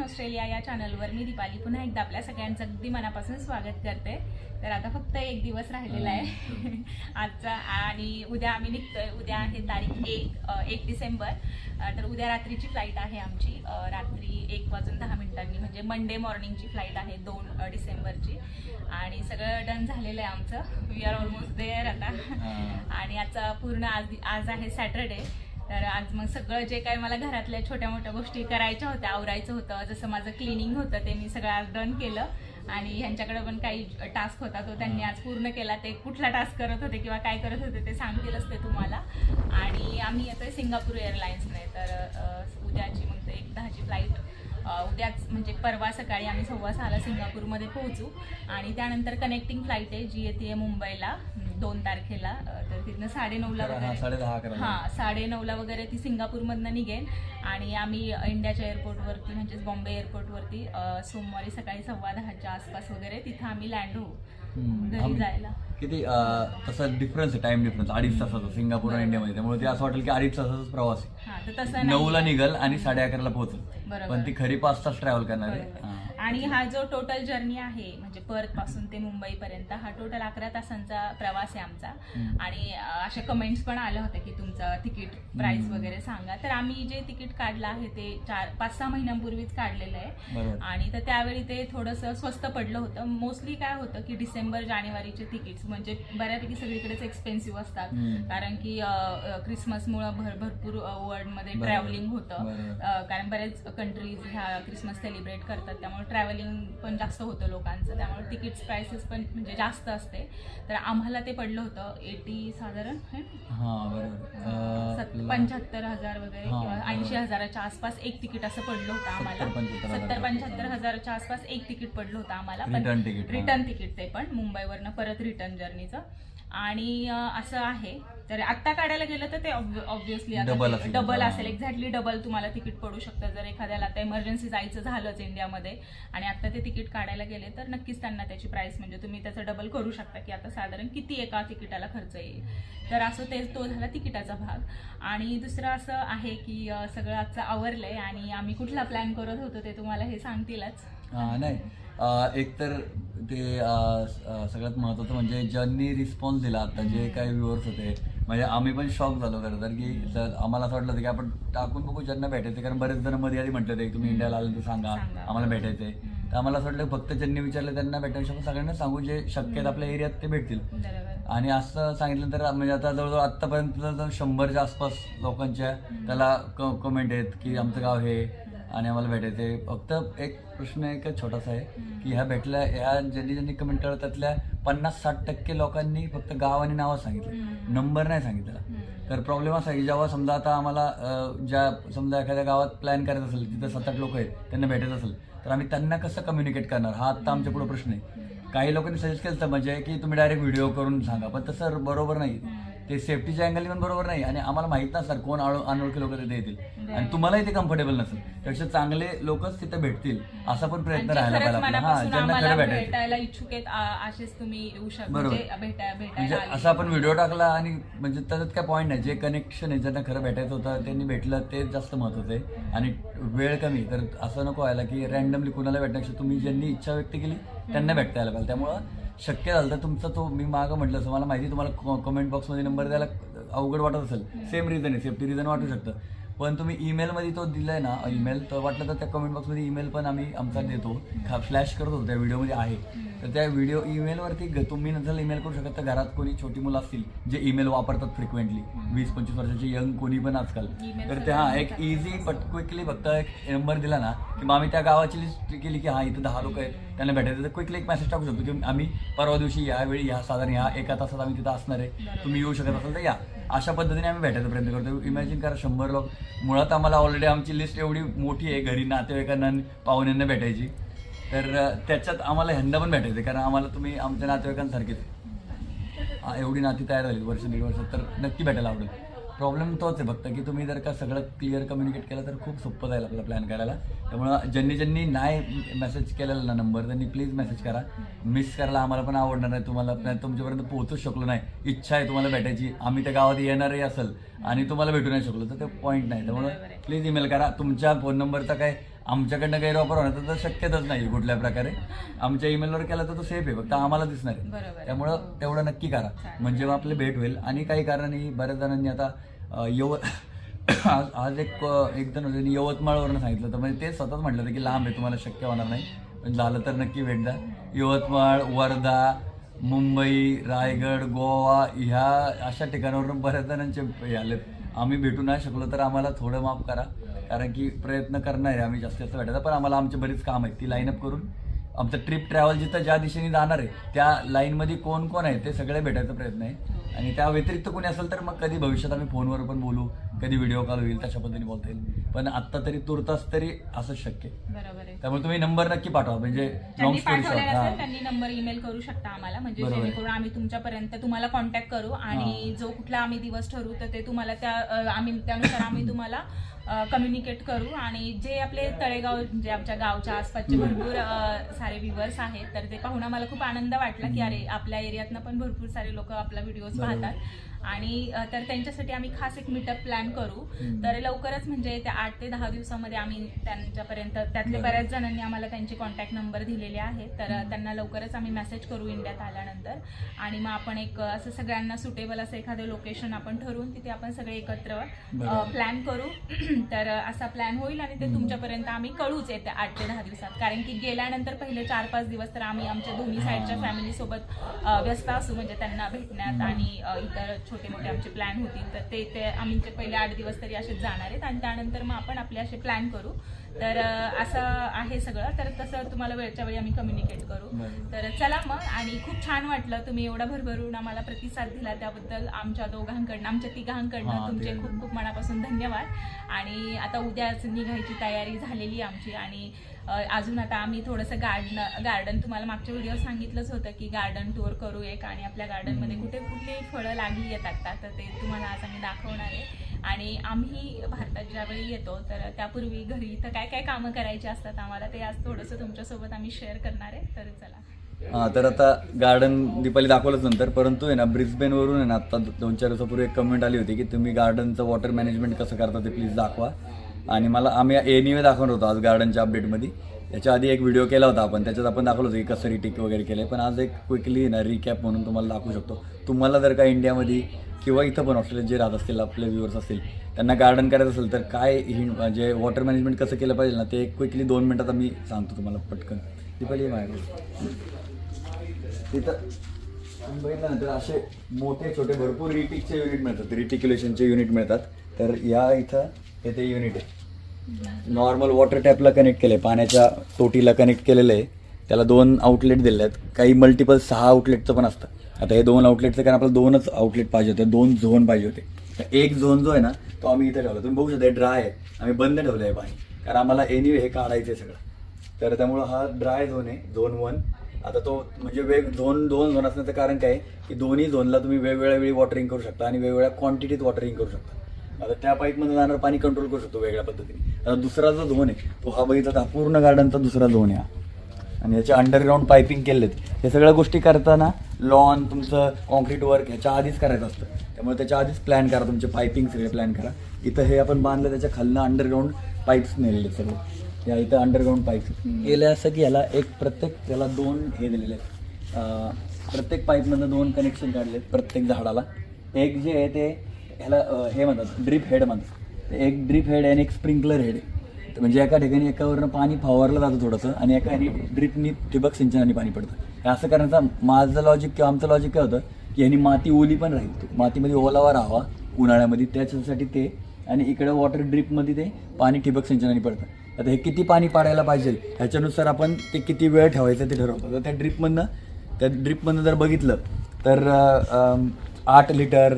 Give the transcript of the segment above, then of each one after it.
In Australia या चॅनलवर मी दीपाली पुन्हा एकदा आपल्या सगळ्यांचं अगदी मनापासून स्वागत करते. तर आता फक्त एक दिवस राहिलेला आहे. आजचा आणि उद्या आम्ही निघतोय. उद्या आहे तारीख एक एक डिसेंबर. तर उद्या रात्रीची फ्लाईट आहे आमची. रात्री एक वाजून दहा मिनिटांनी. म्हणजे मंडे मॉर्निंगची फ्लाईट आहे दोन डिसेंबरची. आणि सगळं डन झालेलं आहे आमचं. वी आर ऑलमोस्ट देअर आता. आणि आजचा पूर्ण आज आज आहे सॅटरडे तर आज मग सगळं जे काही मला घरातल्या छोट्या मोठ्या गोष्टी करायच्या होत्या आवरायचं होतं जसं माझं क्लिनिंग होतं ते मी सगळं आज डन केलं. आणि ह्यांच्याकडे पण काही टास्क होता तो त्यांनी आज पूर्ण केला. ते कुठला टास्क करत होते किंवा काय करत होते ते सांगतीलच ते तुम्हाला. आणि आम्ही येतोय सिंगापूर एअरलाईन्सने तर उद्याची मग ते एक दहाची फ्लाईट उद्याच म्हणजे परवा सकाळी आम्ही सव्वा सहाला सिंगापूरमध्ये पोहोचू. आणि त्यानंतर कनेक्टिंग फ्लाईट आहे जी येते मुंबईला. दोन तारखेला तर तिथनं साडेनऊला वगैरे. हा साडेनऊला वगैरे ती सिंगापूरमधनं निघेल. आणि आम्ही इंडियाच्या एअरपोर्टवरती म्हणजेच बॉम्बे एअरपोर्टवरती सोमवारी सकाळी सव्वा दहाच्या आसपास वगैरे तिथं आम्ही लँड होऊ. घरी जायला. किती तसा डिफरन्स आहे टाइम डिफरन्स अडीच तासाचा सिंगापूर आणि इंडियामध्ये. त्यामुळे ते असं वाटेल की अडीच तासाचाच प्रवास आहे. हा नऊला निघल आणि साडे अकराला पोहोचल. पण ती खरी पाच तास ट्रॅव्हल करणार आहे. आणि हा जो टोटल जर्नी आहे म्हणजे पर्थपासून ते मुंबईपर्यंत हा टोटल अकरा तासांचा प्रवास आहे आमचा. आणि अशा कमेंट्स पण आल्या होत्या की तुमचं तिकीट प्राइस. वगैरे सांगा. तर आम्ही जे तिकीट काढलं आहे ते चार पाच सहा महिन्यांपूर्वीच काढलेलं आहे. आणि तर त्यावेळी ते थोडंसं स्वस्त पडलं होतं. मोस्टली काय होतं की डिसेंबर जानेवारीचे तिकीट्स म्हणजे बऱ्यापैकी सगळीकडेच एक्सपेन्सिव्ह असतात. कारण की क्रिसमसमुळं भर भरपूर वर्ल्डमध्ये. ट्रॅव्हलिंग होतं. कारण बरेच कंट्रीज ह्या क्रिसमस सेलिब्रेट करतात. त्यामुळे ट्रॅव्हलिंग पण जास्त होतं लोकांचं. त्यामुळे तिकीट्स प्राइसेस पण म्हणजे जास्त असते. तर आम्हाला ते पडलं होतं एटी साधारण है? हा पंच्याहत्तर हजार वगैरे किंवा. ऐंशी हजाराच्या आसपास एक तिकीट असं पडलं होतं आम्हाला. सत्तर, पंच्याहत्तर हजाराच्या आसपास एक तिकीट पडलं होतं आम्हाला. Ticket, हा. रिटर्न तिकीट ते पण मुंबईवरनं परत रिटर्न जर्नीचं आणि असं आहे. तर आत्ता काढायला गेलं तर ते ऑब्व्हियसली असेल. डबल. असेल. एक्झॅक्टली डबल तुम्हाला तिकीट पडू शकतं. जर एखाद्याला आता इमर्जन्सी जायचं झालंच इंडियामध्ये आणि आता ते तिकीट काढायला गेले तर नक्कीच त्यांना त्याची प्राइस म्हणजे तुम्ही त्याचं डबल करू शकता की आता साधारण किती एका तिकिटाला खर्च येईल. तर असं ते तो झाला तिकिटाचा भाग. आणि दुसरं असं आहे की सगळं आजचं आवरलंय आणि आम्ही कुठला प्लॅन करत होतो ते तुम्हाला हे सांगतीलच. नाही. अं, एक तर ते सगळ्यात महत्वाचं म्हणजे ज्यांनी रिस्पॉन्स दिला आता जे काही व्ह्युअर्स होते म्हणजे आम्ही पण शॉक झालो खरं तर की तर आम्हाला असं वाटलं होतं की आपण टाकून बघू ज्यांना भेटायचं कारण बरेच जणमध्ये आधी म्हटलं ते तुम्ही इंडियाला आले तर सांगा. आम्हाला भेटायचंय तर आम्हाला असं वाटलं फक्त ज्यांनी विचारलं त्यांना भेटायचं आपण सगळ्यांना सांगू जे शक्य आहेत आपल्या एरियात ते भेटतील. आणि असं सांगितलं तर म्हणजे आता जवळजवळ आत्तापर्यंत शंभरच्या आसपास लोकांच्या त्याला कमेंट आहेत की आमचं गाव हे. आणि आम्हाला भेटायचे फक्त एक प्रश्न एक छोटासा आहे की ह्या भेटल्या ह्या ज्यांनी ज्यांनी कमेंट केलं त्यातल्या पन्नास साठ टक्के लोकांनी फक्त गाव आणि नावं सांगितलं. नंबर नाही सांगितला. तर प्रॉब्लेम असा आहे की जेव्हा समजा आता आम्हाला ज्या समजा एखाद्या गावात प्लॅन करायचं असेल तिथं सात आठ लोक आहेत त्यांना भेटायचं असेल तर आम्ही त्यांना कसं कम्युनिकेट करणार? हा आत्ता आमच्या पुढे प्रश्न आहे. काही लोकांनी सजेस्ट केलं तर म्हणजे की तुम्ही डायरेक्ट व्हिडिओ करून सांगा पण तसं बरोबर नाही. ते सेफ्टीच्या अँगल पण बरोबर नाही. आणि आम्हाला माहीत नसणार कोण आळ- अनोळखी लोक तिथे येतील. आणि तुम्हालाही ते कम्फर्टेबल नसेल. त्यापेक्षा चांगले लोकच तिथे भेटतील. असा पण प्रयत्न राहायला पाहिजे. हा ज्यांना खरं भेटायला इच्छुक आहेत तुम्ही येऊ शकता. म्हणजे म्हणजे. असं आपण व्हिडिओ टाकला आणि म्हणजे त्याच्यात काय पॉईंट नाही. जे कनेक्शन आहे ज्यांना खरं भेटायचं होतं त्यांनी भेटलं ते जास्त महत्वाचं आहे. आणि वेळ कमी. तर असं नको व्हायला की रॅन्डमली कुणाला भेटण्यापेक्षा तुम्ही ज्यांनी इच्छा व्यक्त केली त्यांना भेटता यायला पाहिजे. त्यामुळं शक्य झालं तर तुमचा तो मी मागं म्हटलं असं मला माहिती तुम्हाला कमेंट बॉक्समध्ये नंबर द्यायला अवघड वाटत असेल. सेम रिझन आहे सेफ्टी रिझन वाटू शकतं. पण तुम्ही ईमेलमध्ये तो दिलाय ना ईमेल तर वाटलं तर त्या कमेंट बॉक्समध्ये ईमेल पण आम्ही आमचा देतो. फ्लॅश करत होतो त्या व्हिडिओमध्ये आहे. तर त्या व्हिडिओ ईमेलवरती तुम्ही नंतर ईमेल करू शकता. घरात कोणी छोटी मुलं असतील जे ईमेल वापरतात फ्रिक्वेंटली वीस पंचवीस वर्षाचे यंग कोणी पण आजकाल. तर ते हा एक इझी बट क्विकली फक्त एक नंबर दिला ना की मग आम्ही त्या गावाची लिस्ट केली की हा इथं दहा लोक आहेत त्यांना भेटायचं तर क्विकली एक मेसेज टाकू शकतो की आम्ही परवा दिवशी यावेळी ह्या साधारण ह्या एका तासात आम्ही तिथं असणार आहे. तुम्ही येऊ शकत असाल तर या. अशा पद्धतीने आम्ही भेटायचा प्रयत्न करतो इमॅजिन करा शंभर लोक. मुळात आम्हाला ऑलरेडी आमची लिस्ट एवढी मोठी आहे घरी नातेवाईकांना पाहुण्यांना भेटायची. तर त्याच्यात आम्हाला ह्यांना पण भेटायचं कारण आम्हाला तुम्ही आमच्या नातेवाईकांसारखेच एवढी नाती तयार झाली वर्ष दीड वर्ष तर नक्की भेटायला आवडेल. प्रॉब्लेम तोच आहे फक्त की तुम्ही जर का सगळं क्लिअर कम्युनिकेट केलं तर खूप सोपं जाईल आपला प्लॅन करायला. त्यामुळं ज्यांनी ज्यांनी नाही मेसेज केलेला ना नंबर त्यांनी प्लीज मेसेज करा. मिस करायला आम्हाला पण आवडणार नाही तुम्हाला तुमच्यापर्यंत पोहोचूच शकलो नाही. इच्छा आहे तुम्हाला भेटायची. आम्ही त्या गावात येणारही असेल आणि तुम्हाला भेटू नाही शकलो तर ते पॉईंट नाही. त्यामुळं. प्लीज ईमेल करा. तुमच्या फोन नंबरचा काय आमच्याकडनं गैरवापर होण्याचं तर शक्यताच नाही कुठल्या प्रकारे. आमच्या ईमेलवर केला तर तो सेफ आहे फक्त आम्हाला दिसणार आहे. त्यामुळं तेवढं नक्की करा. म्हणजे मग आपली भेट होईल. आणि काही कारणाने बऱ्याच जणांनी आता यव आज आज एक अं, एक जण होते यवतमाळवरनं सांगितलं तर म्हणजे ते स्वतःच म्हटलं होतं की लांब आहे तुम्हाला शक्य होणार नाही. पण झालं तर नक्की भेट द्या. यवतमाळ वर्धा मुंबई रायगड गोवा ह्या अशा ठिकाणावरून बऱ्याच जणांचे आले. आम्ही भेटू नाही शकलो तर आम्हाला थोडं माफ करा. कारण की प्रयत्न करणार आहे आम्ही जास्तीत जास्त भेटायचा पण आम्हाला आमचे बरीच काम आहेत ती लाईनअप करून. आमचं ट्रिप ट्रॅव्हल जिथं ज्या दिशेने जाणार आहे त्या लाईनमध्ये कोण कोण आहे ते सगळे भेटायचा प्रयत्न आहे. आणि त्या व्यतिरिक्त कोणी असेल तर मग कधी भविष्यात आम्ही फोनवर पण बोलू कधी व्हिडिओ कॉल होईल तशा पद्धतीने बोलता येईल. पण आत्ता तरी तुर्तास तरी असंच शक्य आहे. बरोबर आहे. त्यामुळे तुम्ही नंबर नक्की पाठवा म्हणजे लॉंग त्यांनी स्टोरी पाठवलेला शॉर्ट असेल त्यांनी नंबर ईमेल करू शकता आम्हाला. म्हणजे बरोबर आहे. जेणेकरून आम्ही तुमच्यापर्यंत तुम्हाला कॉन्टॅक्ट करू आणि जो कुठला आम्ही दिवस ठरवू तर ते तुम्हाला त्या अ, आम्ही त्यानुसार आम्ही तुम्हाला कम्युनिकेट करू. आणि जे आपले तळेगाव जे आमच्या गावच्या आसपासचे भरपूर अ, सारे व्ह्युअर्स आहेत तर ते पाहून आम्हाला खूप आनंद वाटला की अरे आपल्या एरियातनं पण भरपूर सारे लोक आपला बरोबर. पाहतात आणि तर त्यांच्यासाठी आम्ही खास एक मीटअप प्लॅन करू. तर लवकरच म्हणजे त्या आठ ते दहा दिवसामध्ये आम्ही त्यांच्यापर्यंत त्यातले. बऱ्याच जणांनी आम्हाला त्यांचे कॉन्टॅक्ट नंबर दिलेले आहेत तर त्यांना लवकरच आम्ही मेसेज करू इंडियात आल्यानंतर आणि मग आपण एक असं सगळ्यांना सुटेबल असं एखादं लोकेशन आपण ठरवून तिथे आपण सगळे एकत्र. प्लॅन करू तर असा प्लॅन होईल आणि ते. तुमच्यापर्यंत आम्ही कळूच येते आठ ते दहा दिवसात कारण की गेल्यानंतर पहिले चार पाच दिवस तर आम्ही आमच्या दोन्ही साईडच्या. फॅमिली सोबत अ, व्यस्त असू म्हणजे त्यांना भेटण्यात हम्म. आणि इतर छोटे मोठे आमचे प्लॅन होतील. तर ते ते आम्ही पहिले आठ दिवस तरी असेच जाणार आहेत. आणि त्यानंतर मग आपण आपले असे प्लॅन करू. तर असं आहे सगळं. तर तसं तुम्हाला वेळच्या वेळी आम्ही कम्युनिकेट करू. तर चला मग. आणि खूप छान वाटलं तुम्ही एवढा भरभरून आम्हाला प्रतिसाद दिला त्याबद्दल. आमच्या दोघांकडनं आमच्या तिघांकडनं तुमचे खूप खूप मनापासून धन्यवाद. आणि आता उद्याच निघायची तयारी झालेली आमची. आणि अजून आता आम्ही थोडंसं गार्डन गार्डन तुम्हाला मागच्या व्हिडिओ सांगितलंच होतं की गार्डन टूर करू एक. आणि आपल्या गार्डनमध्ये कुठे कुठली फळं लागली आहेत आता तर ते तुम्हाला आज आम्ही दाखवणार आहे. आणि आम्ही भारतात ज्यावेळी येतो तर त्यापूर्वी घरी इथं काय काय कामं करायची असतात आम्हाला ते आज थोडंसं तुमच्यासोबत आम्ही शेअर करणार आहे. तर चला. हा तर आता गार्डन दीपाली दाखवलंच नंतर परंतु आहे ना ब्रिस्बेनवरून आहे ना आता दोन चार दिवसापूर्वी एक कमेंट आली होती की तुम्ही गार्डनचं वॉटर मॅनेजमेंट कसं करता ते प्लीज दाखवा. आणि मला आम्ही एनिवे दाखवणार होतो आज गार्डनच्या अपडेटमध्ये याच्या आधी एक व्हिडिओ केला होता आपण त्याच्यात आपण दाखवलं होतं की कसं रिटिक वगैरे केलं पण आज एक क्विकली ना रिकॅप म्हणून तुम्हाला दाखवू शकतो. तुम्हाला जर का इंडियामध्ये किंवा इथं पण ऑस्ट्रेलियात जे राहत असतील आपले व्ह्युअर्स असतील त्यांना गार्डन करायचं असेल तर काय ही म्हणजे वॉटर मॅनेजमेंट कसं केलं पाहिजे ना ते क्विकली दोन मिनटात मी सांगतो तुम्हाला पटकन. दीपाली ये माझ्याकडे तिथं तुम्ही बघितलं ना तर असे मोठे छोटे भरपूर रिटिकचे युनिट मिळतात. रिटिक्युलेशनचे युनिट मिळतात. तर या इथं हे ते युनिट आहे. नॉर्मल वॉटर टॅपला कनेक्ट केलं आहे पाण्याच्या तोटीला कनेक्ट केलेलं आहे. त्याला दोन आउटलेट दिले आहेत काही मल्टिपल सहा आउटलेटचं पण असतं. आता हे दोन आउटलेटचं कारण आपल्याला दोनच आउटलेट पाहिजे होते दोन झोन पाहिजे होते. तर एक झोन जो आहे ना तो आम्ही इथे ठेवला. तुम्ही बघू शकता ड्राय आहे. आम्ही बंद ठेवलं आहे पाणी. कारण आम्हाला एनिवे हे काढायचं आहे सगळं. तर त्यामुळं हा ड्राय झोन आहे झोन वन आता तो म्हणजे वेग झोन दोन झोन असण्याचं कारण काय आहे की दोन्ही झोनला तुम्ही वेगवेगळ्या वेळी वॉटरिंग करू शकता आणि वेगवेगळ्या क्वांटिटीत वॉटरिंग करू शकता. आता त्या पाईपमध्ये जाणार पाणी कंट्रोल करू शकतो वेगळ्या पद्धतीने. आता दुसरा जो झोन आहे तो हा बघितला तर पूर्ण गार्डनचा दुसरा झोन आहे आणि याचे अंडरग्राऊंड पायपिंग केलेत. हे सगळ्या गोष्टी करताना लॉन तुमचं कॉन्क्रीट वर्क ह्याच्या आधीच करायचं असतं. त्यामुळे त्याच्या आधीच प्लॅन करा तुमचे पायपिंग सगळे प्लॅन करा. इथं हे आपण बांधलं त्याच्या खालनं अंडरग्राऊंड पाईप्स नेलेले आहेत सगळे. या इथं अंडरग्राऊंड पाईप्स गेलं असं की याला एक प्रत्येक त्याला दोन हे दिलेले आहेत. प्रत्येक पाईपमधनं दोन कनेक्शन काढले आहेत प्रत्येक झाडाला. एक जे आहे ते ह्याला हे म्हणतात ड्रीप हेड म्हणतात. एक ड्रीप हेड आणि एक स्प्रिंकलर हेड आहे म्हणजे एका ठिकाणी एकावरनं पाणी फवारलं जातं थोडंसं आणि एका ड्रिपनी ठिबक सिंचनाने पाणी पडतं. असं करण्याचा माझं लॉजिक किंवा आमचं लॉजिक काय होतं की यांनी माती ओली पण राहील. मातीमध्ये ओलावा राहावा उन्हाळ्यामध्ये त्याच्यासाठी ते आणि इकडं वॉटर ड्रिपमध्ये ते पाणी ठिबक सिंचनाने पडतं. आता हे किती पाणी पाडायला पाहिजे ह्याच्यानुसार आपण ते किती वेळ ठेवायचं ते ठरवतो. तर त्या ड्रिपमधनं त्या ड्रिपमधनं जर बघितलं तर आठ लिटर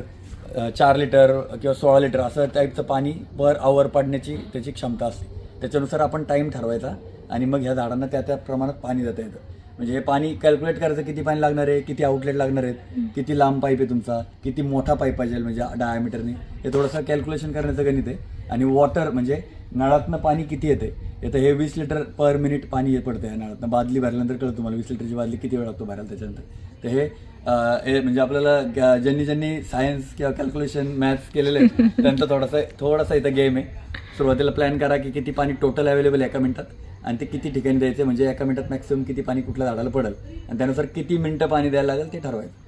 चार लिटर किंवा सोळा लिटर असं टाईपचं पाणी पर आवर पडण्याची त्याची क्षमता असते. त्याच्यानुसार आपण टाईम ठरवायचा आणि मग ह्या झाडांना त्या त्या प्रमाणात पाणी देता येतं. म्हणजे हे पाणी कॅल्क्युलेट करायचं किती पाणी लागणार आहे किती आउटलेट लागणार आहेत किती लांब पाईप आहे तुमचा किती मोठा पाईप पाहिजे म्हणजे डायमीटरने हे थोडंसं कॅल्क्युलेशन करण्याचं गणित आहे. आणि वॉटर म्हणजे नळातनं पाणी किती येते येतं हे वीस लिटर पर मिनिट पाणी पडतं या नळातनं. बादली भरल्यानंतर कळतं तुम्हाला वीस लिटरची बादली किती वेळ लागतो भरायला त्याच्यानंतर. तर हे म्हणजे आपल्याला ज्यांनी ज्यांनी सायन्स किंवा कॅल्क्युलेशन मॅथ्स केलेले आहेत त्यांचा थोडासा थोडासा इथं गेम आहे. सुरुवातीला प्लॅन करा की किती पाणी टोटल अवेलेबल एका मिनिटात. आणि ते किती ठिकाणी द्यायचे म्हणजे एका मिनिटात मॅक्सिमम किती पाणी कुठल्या झाडाला पडेल. आणि त्यानुसार किती मिनटं पाणी द्यायला लागेल ते ठरवायचं.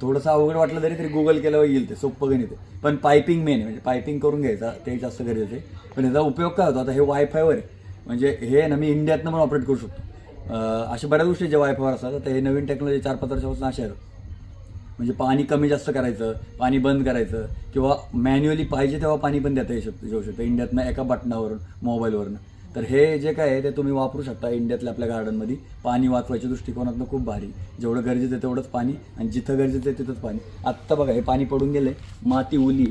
थोडंसं अवघड वाटलं तरी तरी गुगल केल्यावर येईल ते सोपं गणित आहे. पण पायपिंग मेन म्हणजे पायपिंग करून घ्यायचा ते जास्त गरजेचं आहे. पण याचा उपयोग काय होतो? आता हे वायफायवर आहे. म्हणजे हे ना मी इंडियातनं पण ऑपरेट करू शकतो. अशा बऱ्याच गोष्टी जे वायफायवर असतात तर हे नवीन टेक्नॉलॉजी चार पाच वर्षापासून अशा आहेत. म्हणजे पाणी कमी जास्त करायचं पाणी बंद करायचं किंवा मॅन्युअली पाहिजे तेव्हा पाणी पण देता येऊ शकतं येऊ शकतं. इंडियातनं एका बटनावरून मोबाईलवरनं. तर हे जे काय आहे ते तुम्ही वापरू शकता इंडियातल्या आपल्या गार्डनमध्ये पाणी वाचवायच्या दृष्टिकोनातनं खूप भारी. जेवढं गरजेचं आहे तेवढंच पाणी आणि जिथं गरजेचं आहे तिथंच पाणी. आत्ता बघा हे पाणी पडून गेलंय. माती ओली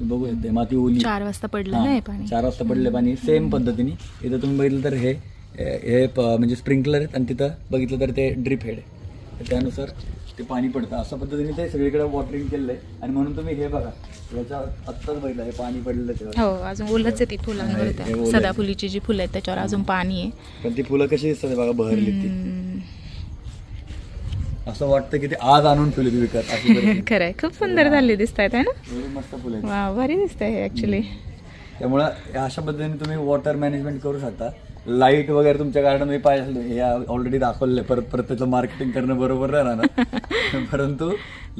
बघू शकते माती ओली. चार वाजता पडलं हां, ना हे पाणी? चार वाजता पडले पाणी. सेम पद्धतीने. इथं तुम्ही बघितलं तर हे हे म्हणजे स्प्रिंकलर आहेत आणि तिथं बघितलं तर ते ड्रिप हेड आहे त्यानुसार ते पाणी पडतं. अशा पद्धतीने ते सगळीकडे वॉटरिंग केलेलं आहे आणि म्हणून तुम्ही हे बघा याच्या आत्ताच बघितलं हे पाणी पडलेलं हो अजून ओलच आहे ती हे- ओलं आहे. सदाफुलीची जी फुलं आहेत त्याच्यावर अजून पाणी आहे. पण ती फुलं कशी दिसतात हे बघा बहरली ती. हम्म. असं वाटतं की ते आज आणून ठेवली ती विकत अशी परिस्थिती. खरंय खूप सुंदर झाली दिसत आहेत है ना? एवढी मस्त फुलं आहेत. वा भारी दिसत आहे ऍक्च्युली त्यामुळं या अशा पद्धतीने तुम्ही वॉटर मॅनेजमेंट करू शकता. लाइट वगैरे तुमच्या गार्डनमध्ये पाहिजे असेल, हे ऑलरेडी दाखवलेलं आहे. परत परत त्याचं मार्केटिंग करणं बरोबर राहणार ना? परंतु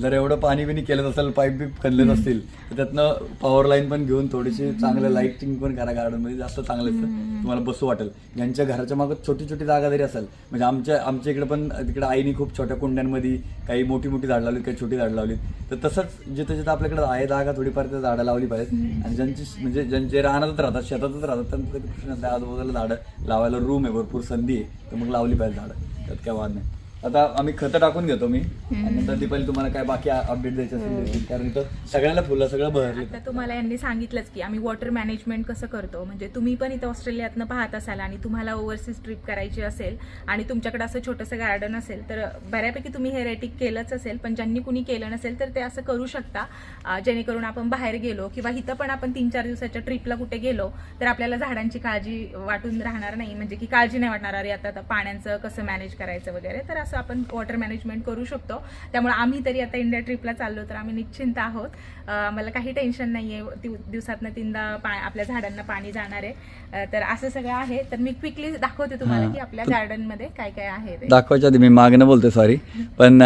जर एवढं पाणी बिनी केलं असेल पाईप बी खणले नसतील तर त्यातनं पॉवर लाईन पण घेऊन थोडीशी चांगलं लाईटिंग पण करा गार्डनमध्ये जास्त चांगलं असतं. तुम्हाला बसू वाटेल. ज्यांच्या घराच्या मागं छोटी छोटी जागा जरी असेल म्हणजे आमच्या आमच्या इकडे पण तिकडे आईने खूप छोट्या कुंड्यांमध्ये काही मोठी मोठी झाड लावलीत काही छोटी झाड लावलीत. तर तसंच जिथं जिथं आपल्याकडे आहे जागा थोडीफार त्या झाडं लावली पाहिजेत. आणि ज्यांची म्हणजे ज्यांचे रानातच राहतात शेतातच राहतात त्यांचं प्रश्न आजूबाजूला झाडं लावायला रूम आहे भरपूर संधी आहे. तर मग लावली पाहिजे झाडं. त्यात काय वाद नाही. आता आम्ही खतं टाकून घेतो मी. आणि नंतर दीपाली तुम्हाला काय बाकी अपडेट द्यायचे असेल देतील. कारण इथं सगळ्यांना फुलं सगळं बहरले. आता तुम्हाला यांनी सांगितलंच की आम्ही वॉटर मॅनेजमेंट कसं करतो. म्हणजे तुम्ही पण इथं ऑस्ट्रेलियातनं पाहत असाल आणि तुम्हाला ओव्हरसीज ट्रिप करायची असेल आणि तुमच्याकडे असं छोटंसं गार्डन असेल तर बऱ्यापैकी तुम्ही हे रेटिक केलंच असेल. पण ज्यांनी कुणी केलं नसेल तर ते असं करू शकता. अं, जेणेकरून आपण बाहेर गेलो किंवा इथं पण आपण तीन चार दिवसाच्या ट्रिपला कुठे गेलो तर आपल्याला झाडांची काळजी वाटून राहणार नाही. म्हणजे की काळजी नाही वाटणार. अरे आता आता पाण्याचं कसं मॅनेज करायचं वगैरे. तर असं आपण वॉटर मॅनेजमेंट करू शकतो. त्यामुळे आम्ही तरी आता इंडिया ट्रिपला चाललो तर आम्ही निश्चिंत आहोत. आम्हाला काही टेन्शन नाही आहे दिवसातनं तीनदा पा आपल्या झाडांना पाणी जाणार आहे. तर असं सगळं आहे. तर मी क्विकली दाखवते तुम्हाला. की आपल्या गार्डनमध्ये काय काय आहे दाखवायच्या आधी मी मागणं बोलतोय सॉरी पण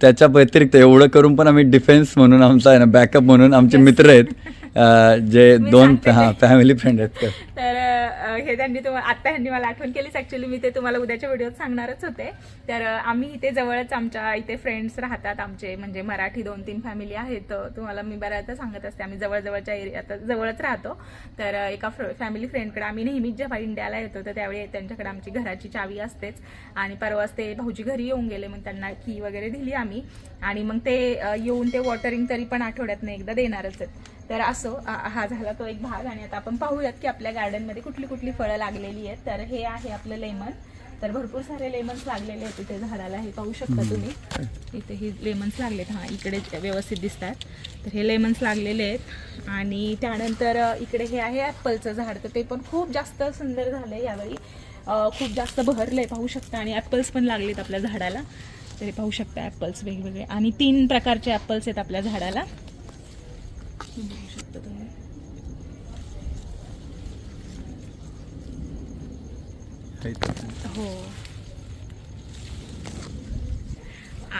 त्याच्या व्यतिरिक्त एवढं करून पण आम्ही डिफेन्स म्हणून आमचा आहे ना बॅकअप म्हणून आमचे मित्र आहेत. जे दोन. फॅमिली फ्रेंड आहेत. तर. हे त्यांनी तुम्हाला आत्ता ह्यांनी मला आठवण केलीच. ऍक्च्युली मी ते तुम्हाला उद्याच्या व्हिडिओत सांगणारच होते. तर आम्ही इथे जवळच आमच्या इथे फ्रेंड्स राहतात आमचे. म्हणजे मराठी दोन तीन फॅमिली आहेत. तर तुम्हाला मी बऱ्याचदा सांगत असते. आम्ही जवळजवळच्या एरियात जवळच राहतो. तर एका एका फॅमिली फ्रेंडकडे आम्ही नेहमीच जेव्हा इंडियाला येतो तर त्यावेळी त्यांच्याकडे आमची घराची चावी असतेच. आणि परवाच ते भाऊजी घरी येऊन गेले. मग त्यांना की वगैरे दिली आम्ही. आणि मग ते येऊन ते वॉटरिंग तरी पण आठवड्यातनं एकदा देणारच आहेत. तर असो हा झाला तो एक भाग आणि आता आपण पाहूयात की आपल्या गार्डनमध्ये कुठली कुठली फळं लागलेली आहेत. तर हे आहे आपलं लेमन. तर भरपूर सारे लेमन्स लागलेले आहेत इथे झाडाला हे पाहू शकता तुम्ही. इथे हे लेमन्स लागलेत. हां इकडे व्यवस्थित दिसतात. तर हे लेमन्स लागलेले आहेत. आणि त्यानंतर इकडे हे आहे ॲपलचं झाड. तर ते पण खूप जास्त सुंदर झालं आहे यावेळी खूप जास्त बहरलं आहे पाहू शकता. आणि ॲपल्स पण लागलेत आपल्या झाडाला. तर हे पाहू शकता ॲपल्स वेगवेगळे. आणि तीन प्रकारचे ॲपल्स आहेत आपल्या झाडाला. बघू शकता तुम्ही हो.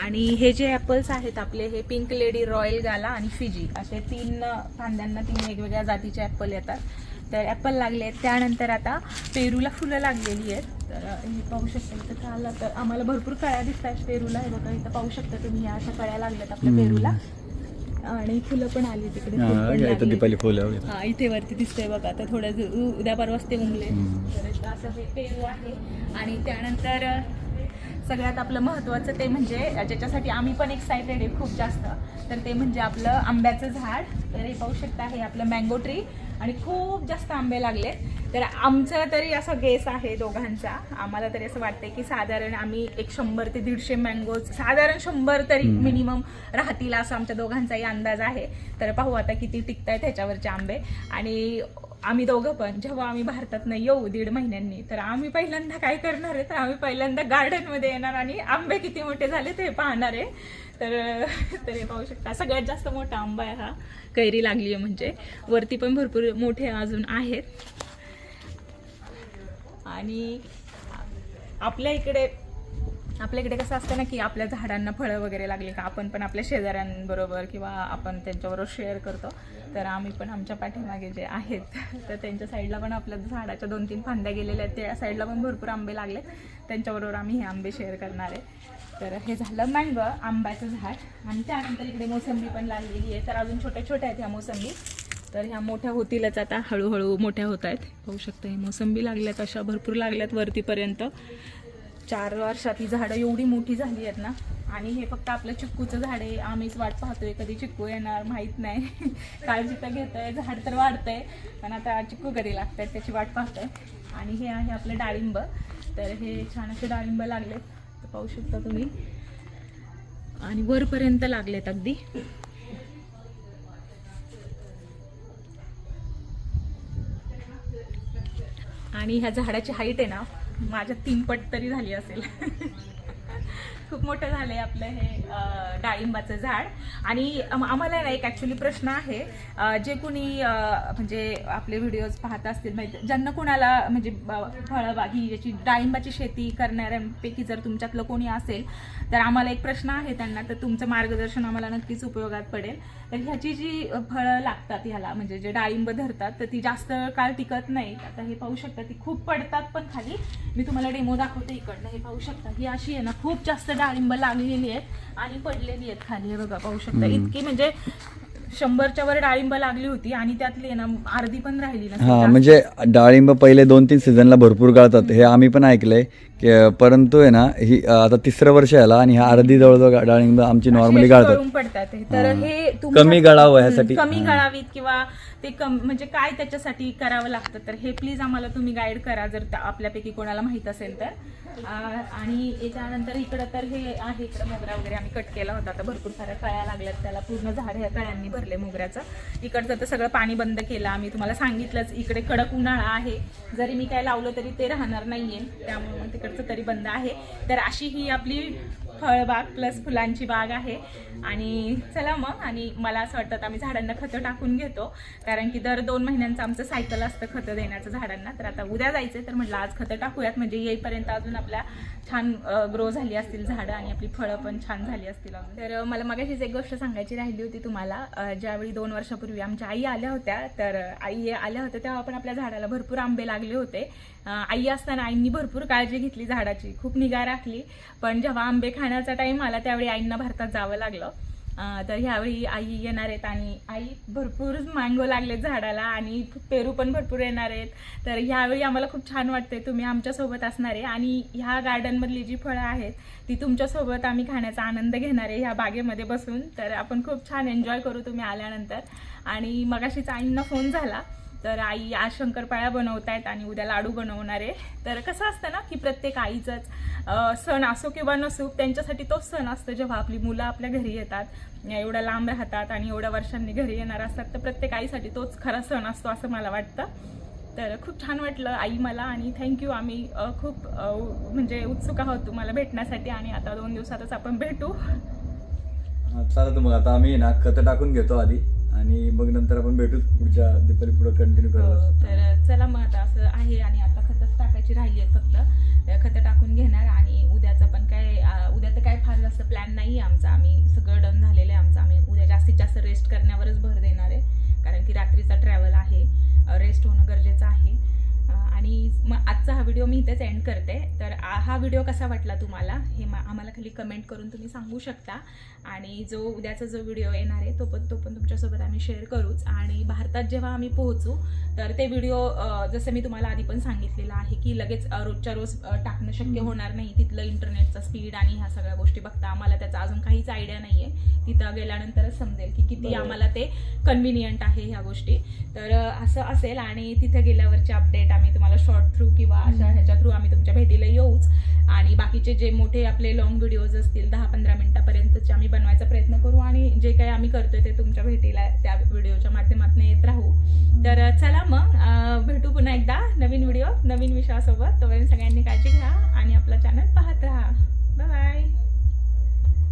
आणि हे जे ॲपल्स आहेत आपले हे पिंक लेडी रॉयल गाला आणि फिजी असे तीन फांद्यांना तीन वेगवेगळ्या जातीचे ॲपल येतात. तर ॲपल लागले आहेत. त्यानंतर आता पेरूला फुलं लागलेली आहेत. तर हे पाहू शकता इथं का आलं तर आम्हाला भरपूर कळ्या दिसत आहेत पेरूला. हे बघा इथं पाहू शकता तुम्ही ह्या अशा कळ्या लागल्यात आपल्या. पेरूला. आणि फुलं पण आली तिकडे. फुल पण इथं लागली. दीपाली फुलं वगैरे. हा इथे वरती दिसतंय बघा. आता थोड्या उ- उद्या परवाच ते उमले. तर असं हे पेरू आहे. आणि त्यानंतर अ, सगळ्यात आपलं महत्त्वाचं ते म्हणजे अ, ज्याच्यासाठी आम्ही पण एक्सायटेड आहे खूप जास्त. तर ते म्हणजे आपलं आंब्याचं झाड. तर हे पाहू शकता हे आपलं मँगो ट्री आणि खूप जास्त आंबे लागले तर आमचं तरी असा गेस आहे दोघांचा. आम्हाला तरी असं वाटतंय की साधारण आम्ही एक शंभर ते दीडशे मँगोज साधारण शंभर तरी. मिनिमम राहतील असं आमच्या दोघांचाही अंदाज आहे. तर पाहू आता किती टिकतायत ह्याच्यावरचे आंबे. आणि आम्ही दोघं पण जेव्हा आम्ही भारतात येऊ दीड महिन्यांनी तर आम्ही पहिल्यांदा काय करणार आहे? तर आम्ही पहिल्यांदा गार्डनमध्ये येणार आणि आंबे किती मोठे झाले ते पाहणार आहे. तर तर हे पाहू शकता. सगळ्यात जास्त मोठा आंबा आहे हा. कैरी लागली आहे म्हणजे. वरती पण भरपूर मोठे अजून आहेत. आणि आपल्या इकडे आपल्या इकडे कसं असतं ना की आपल्या झाडांना फळं वगैरे लागली का आपण पण आपल्या शेजाऱ्यांबरोबर किंवा आपण त्यांच्याबरोबर शेअर करतो. तर आम्ही पण आमच्या पाठीमागे जे आहेत तर त्यांच्या साईडला पण आपल्या झाडाच्या दोन तीन फांद्या गेलेल्या आहेत. त्या साईडला पण भरपूर आंबे लागले. त्यांच्याबरोबर आम्ही हे आंबे शेअर करणार आहे. तर हे झालं मँगो आंब्याचं झाड. आणि त्यानंतर इकडे मोसंबी पण लागलेली आहे. तर अजून छोट्या छोट्या आहेत ह्या मोसंबी. तर ह्या मोठ्या होतीलच आता. हळूहळू मोठ्या होत आहेत. पाहू शकता हे मोसंबी लागल्यात अशा भरपूर लागल्यात वरतीपर्यंत. चार वर्षात ही झाडं एवढी मोठी झाली आहेत ना. आणि हे फक्त आपलं चिक्कूचं झाड आहे. आम्हीच वाट पाहतोय. कधी चिक्कू येणार माहीत नाही. काळजी तर घेतोय. झाड तर वाढतंय. पण आता चिक्कू कधी लागत आहेत त्याची वाट पाहतोय. आणि हे आहे आपलं डाळिंब. तर हे छान असे डाळिंब लागलेत. तर पाहू शकता तुम्ही. आणि वरपर्यंत लागलेत अगदी. आणि ह्या झाडाची हाईट आहे ना माझ्या तीन पट तरी झाली असेल. खूप मोठं झालंय आपलं हे डाळिंबाचं झाड. आणि आम्हाला ना एक ॲक्च्युली प्रश्न आहे जे कुणी म्हणजे आपले व्हिडिओज पाहत असतील माहिती ज्यांना कुणाला म्हणजे ब- फळबाग ही याची डाळिंबाची शेती करणाऱ्यांपैकी जर तुमच्यातलं कोणी असेल तर आम्हाला एक प्रश्न आहे त्यांना तर तुमचं मार्गदर्शन आम्हाला नक्कीच उपयोगात पडेल. तर ह्याची जी फळं लागतात ह्याला म्हणजे जे डाळिंब धरतात तर ती जास्त काळ टिकत नाही. आता हे पाहू शकता ती खूप पडतात पण खाली. मी तुम्हाला डेमो दाखवते इकडनं हे पाहू शकता. ही अशी आहे ना खूप जास्त डाळिंब लागलेली आहेत आणि पडलेली आहेत खाली हे बघा पाहू शकता इतकी म्हणजे शंभरच्या वर डाळिंब लागली होती आणि त्यातली ना अर्धी पण राहिली हा. म्हणजे डाळिंब पहिले दोन तीन सीझनला भरपूर गाळतात हे आम्ही पण ऐकलंय परंतु आहे ना ही आता तिसरं वर्ष आला आणि ह्या अर्धी जवळजवळ डाळिंब आमची नॉर्मली गाळतात हे. तर हा. हे कमी गळावं ह्यासाठी. कमी हा. गळावीत किंवा ते कम म्हणजे काय त्याच्यासाठी करावं लागतं तर हे प्लीज आम्हाला तुम्ही गाईड करा जर त्या- आपल्यापैकी कोणाला माहीत असेल तर. आणि याच्यानंतर इकडं तर हे आहे इकडं मोगरा वगैरे आम्ही कट केला होता. तर भरपूर साऱ्या कळ्या लागल्यात त्याला पूर्ण झाड ह्या कळ्यांनी भरले मोगऱ्याचं. इकडचं तर सगळं पाणी बंद केलं आम्ही तुम्हाला सांगितलंच इकडे कडक उन्हाळा आहे. जरी मी काय लावलं तरी ते राहणार नाहीये त्यामुळे मग तिकडचं तरी बंद आहे. तर अशी ही आपली फळबाग प्लस फुलांची बाग आहे. आणि चला मग आणि मला असं वाटतं आम्ही झाडांना खतं टाकून घेतो. कारण की दर दोन महिन्यांचं आमचं सायकल असतं खतं देण्याचं झाडांना. तर आता उद्या जायचं तर म्हटलं आज खतं टाकूयात. म्हणजे येईपर्यंत अजून आपल्या छान ग्रो झाली असतील झाडं आणि आपली फळं पण छान झाली असतील अजून. तर मला मगाशीच एक गोष्ट सांगायची राहिली होती तुम्हाला. ज्यावेळी दोन वर्षापूर्वी आमच्या आई आल्या होत्या तर आई आल्या होत्या तेव्हा पण आपल्या झाडाला भरपूर आंबे लागले होते. आई असताना आईंनी भरपूर काळजी घेतली झाडाची खूप निगा राखली. पण जेव्हा आंबे खाण्याचा टाईम आला त्यावेळी आईंना भारतात जावं लागलं. तर ह्यावेळी आई येणार आहेत आणि आई भरपूर मँगो लागलेत झाडाला आणि पेरू पण भरपूर येणार आहेत. तर ह्यावेळी आम्हाला खूप छान वाटते तुम्ही आमच्यासोबत असणार आहे आणि ह्या गार्डनमधली जी फळं आहेत ती तुमच्यासोबत आम्ही खाण्याचा आनंद घेणार आहे ह्या बागेमध्ये बसून. तर आपण खूप छान एन्जॉय करू तुम्ही आल्यानंतर. आणि मगाशीच आईंना फोन झाला. तर आई आज शंकरपाळ्या बनवत आहेत आणि उद्या लाडू बनवणार आहे. तर कसं असतं ना की प्रत्येक आईचंच सण असो किंवा नसो त्यांच्यासाठी तोच सण असतो जेव्हा आपली मुलं आपल्या घरी येतात. एवढ्या लांब राहतात आणि एवढ्या वर्षांनी घरी येणार असतात तर प्रत्येक आईसाठी तोच खरा सण असतो असं मला वाटतं. तर खूप छान वाटलं आई मला आणि थँक्यू आम्ही खूप म्हणजे उत्सुक आहोत तुम्हाला भेटण्यासाठी आणि आता दोन दिवसातच आपण भेटू. चालत मग. आता आम्ही ना खतं टाकून घेतो आधी. आणि मग नंतर आपण भेटू पुढच्या दीपावली पुढे कंटिन्यू करत तर चला मग आता असं आहे आणि आता खतच टाकायची राहिली आहेत फक्त. खतं टाकून घेणार आणि उद्याचं पण काय उद्या तर काय फार जास्त प्लॅन नाही आहे आमचा. आम्ही सगळं डन झालेलं आहे आमचं. आम्ही उद्या जास्तीत जास्त रेस्ट करण्यावरच भर देणार आहे. कारण की रात्रीचा ट्रॅव्हल आहे. रेस्ट होणं गरजेचं आहे. आणि मग आजचा हा व्हिडिओ मी इथेच एंड करते. तर हा व्हिडिओ कसा वाटला तुम्हाला हे मा- आम्हाला खाली कमेंट करून तुम्ही सांगू शकता. आणि जो उद्याचा जो व्हिडिओ येणार आहे तो पण तो पण तुमच्यासोबत आम्ही शेअर करूच. आणि भारतात जेव्हा आम्ही पोहोचू तर ते व्हिडिओ जसं मी तुम्हाला आधी पण सांगितलेलं आहे की लगेच रोजच्या रोज टाकणं शक्य होणार नाही. तिथलं इंटरनेटचा स्पीड आणि ह्या सगळ्या गोष्टी बघता आम्हाला त्याचा अजून काहीच आयडिया नाही आहे तिथं गेल्यानंतरच समजेल की किती. आम्हाला ते कन्व्हिनियंट आहे ह्या गोष्टी. तर असं असेल आणि तिथे गेल्यावरचे अपडेट आम्ही तुम्हाला शॉर्ट थ्रू किंवा अशा ह्याच्या थ्रू आम्ही तुमच्या भेटीला येऊच. आणि बाकीचे जे मोठे आपले लॉंग व्हिडिओज असतील दहा पंधरा मिनिटापर्यंतचे आम्ही बनवायचा प्रयत्न करू आणि जे काही आम्ही करतोय ते तुमच्या भेटीला त्या व्हिडिओच्या माध्यमातून येत राहू. तर चला मग भेटू पुन्हा एकदा नवीन व्हिडिओ नवीन विषयासोबत. तोवर सगळ्यांनी काळजी घ्या आणि आपला चॅनल पाहत राहा. बाय